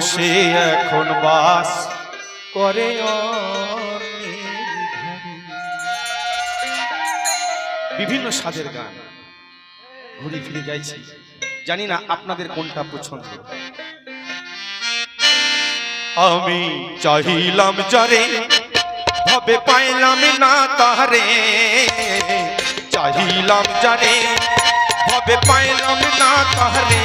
সে এখন বাস করে বিভিন্ন স্বাদের গান। ঘুরে ফিরে যাইছি। জানি না আপনাদের কোনটা পছন্দ। আমি চাহিলাম যারে ভবে পাইলাম না তারে চাহিলাম যারে ভবে পাইলাম না সে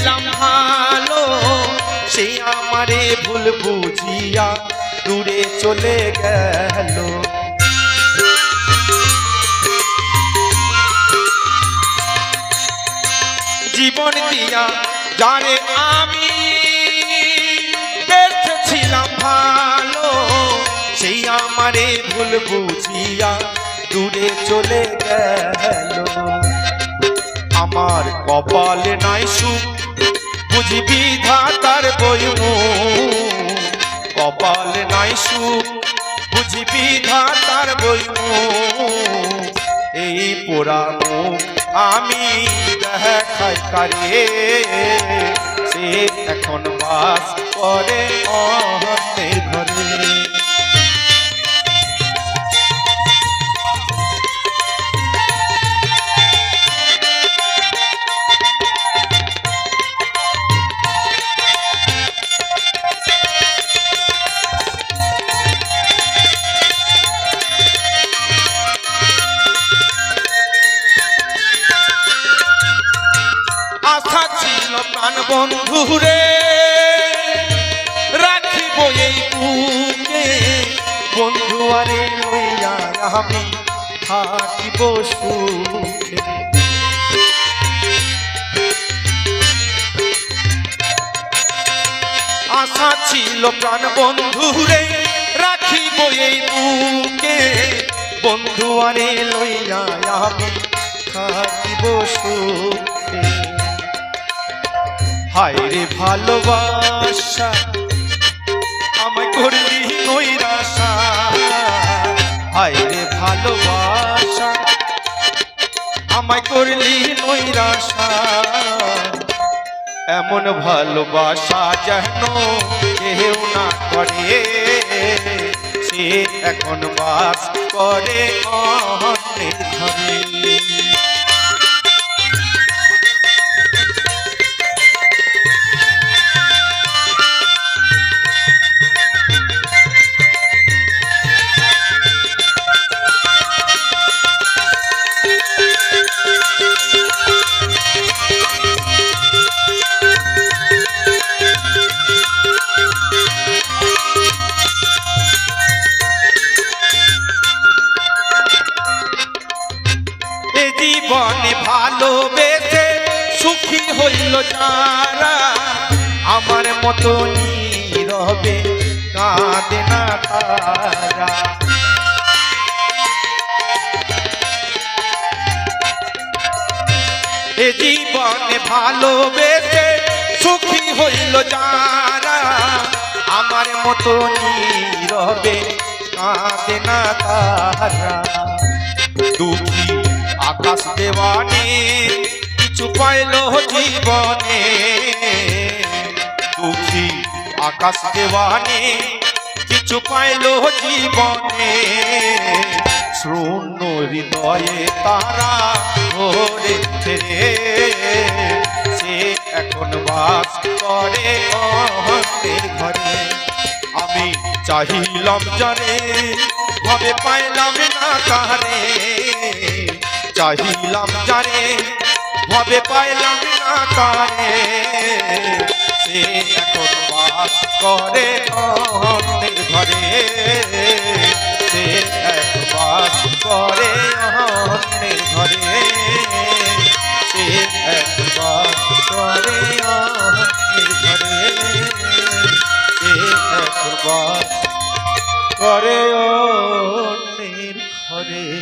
বেসেছিলাম ভালো, সে আমারে ভুল বুঝিয়া দূরে চলে গেল। জীবন দিয়া যারে আমি বেসেছিলাম ভালো, সেই আমারে ভুল বুঝিয়া দূরে চলে গেল। আমার কপালে নাই সুখ বুঝবি ধাতার বইমু। কপালে নাই সুখ বুঝবি ধাতার বইমু। এই মুখ আমি দেখাই কারে সে এখন বাস করে অহতে ঘরে। বন্ধুরে রাখিব এই বুকে। বন্ধু আরে, লইয়া আমি থাকিব সুখে। আশা ছিল প্রাণ বন্ধুরে রাখিব এই বুকে। বন্ধু আরে, লইয়া আমি থাকিব সুখে। হায় রে ভালোবাসা, আমায় করলি নৈরাশা। হায় রে ভালোবাসা, আমায় করলি নৈরাশা। এমন ভালোবাসা যেন কেউ না করে, সে এখন বাস করে অন্যের ঘরে সুখী হইল যারা, আমার মতো নীরবে কাঁদে না তারা। এ জীবনে ভালোবেসে সুখী হইল যারা, আমার মতো নীরবে কাঁদে না তারা। দুঃখী আকাশ দেওয়ানে কিছু পাইল জীবনে। দুঃখী আকাশ দেওয়ানে কিছু পাইল জীবনে। শূন্য হৃদয়ে তারা ভরে ছেড়ে সে এখন বাস করে ঘরে। আমি চাহিলাম জানে, ভাবে পাইলাম না তারে চাহিলাম জানে ভবে পাইলাম না কানে সে এখন বাস করে অন্যের ঘরে। সে এক বাস করে অন্যের ঘরে। সে এক বাস করে অন্যের ঘরে। সে এক বাস করে অন্যের ঘরে।